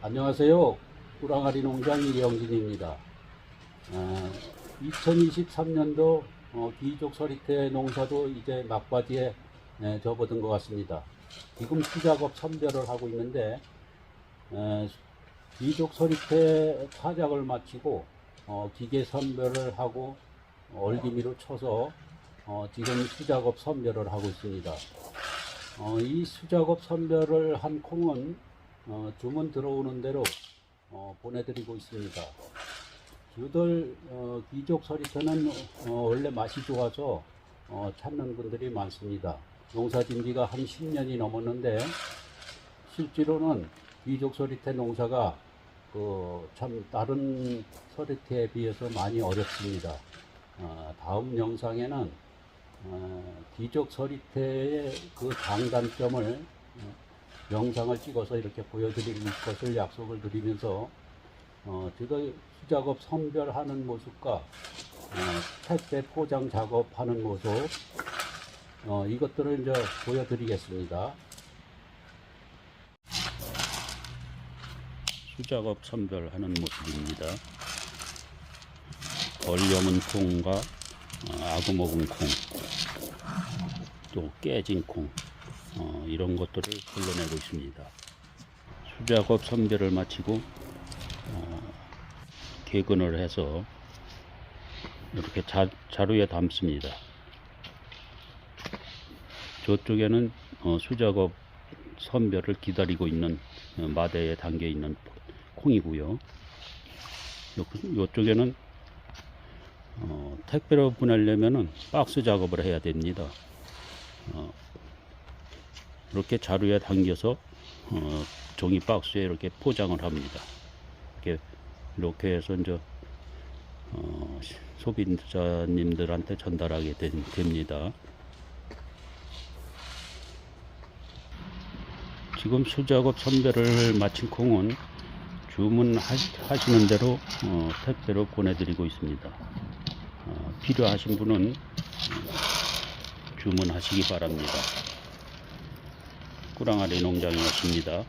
안녕하세요. 꾸랑아리 농장 이영진입니다. 2023년도 비족 서리태 농사도 이제 막바지에 에, 접어든 것 같습니다. 지금 수작업 선별을 하고 있는데 에, 비족 서리태 타작을 마치고 어, 기계 선별을 하고 얼기미로 쳐서 어, 지금 수작업 선별을 하고 있습니다. 어, 이 수작업 선별을 한 콩은 어, 주문 들어오는 대로 어, 보내드리고 있습니다. 주들 어, 귀족 서리태는 어, 원래 맛이 좋아서 어, 찾는 분들이 많습니다. 농사진 지가 한 10년이 넘었는데 실제로는 귀족 서리태 농사가 그, 참 다른 서리태에 비해서 많이 어렵습니다. 어, 다음 영상에는 어, 귀족 서리태의 그 장단점을 어, 영상을 찍어서 이렇게 보여드릴 것을 약속을 드리면서 어, 저희 수작업 선별하는 모습과 어, 택배 포장 작업하는 모습 어, 이것들을 이제 보여드리겠습니다. 수작업 선별하는 모습입니다. 얼려문 콩과 어, 아구 먹은 콩, 또 깨진 콩, 어, 이런 것들을 걸러내고 있습니다. 수작업 선별을 마치고 어, 개근을 해서 이렇게 자, 자루에 담습니다. 저쪽에는 어, 수작업 선별을 기다리고 있는 어, 마대에 담겨 있는 콩이고요. 요, 요쪽에는 어, 택배로 보내려면은 박스 작업을 해야 됩니다. 어, 이렇게 자루에 담겨서 어, 종이 박스에 이렇게 포장을 합니다. 이렇게 이렇게 해서 이제 어, 소비자님들한테 전달하게 된- 됩니다. 지금 수작업 선별을 마친 콩은 주문하시는 대로 어, 택배로 보내드리고 있습니다. 어, 필요하신 분은 주문하시기 바랍니다. 꾸랑아리 농장이었습니다.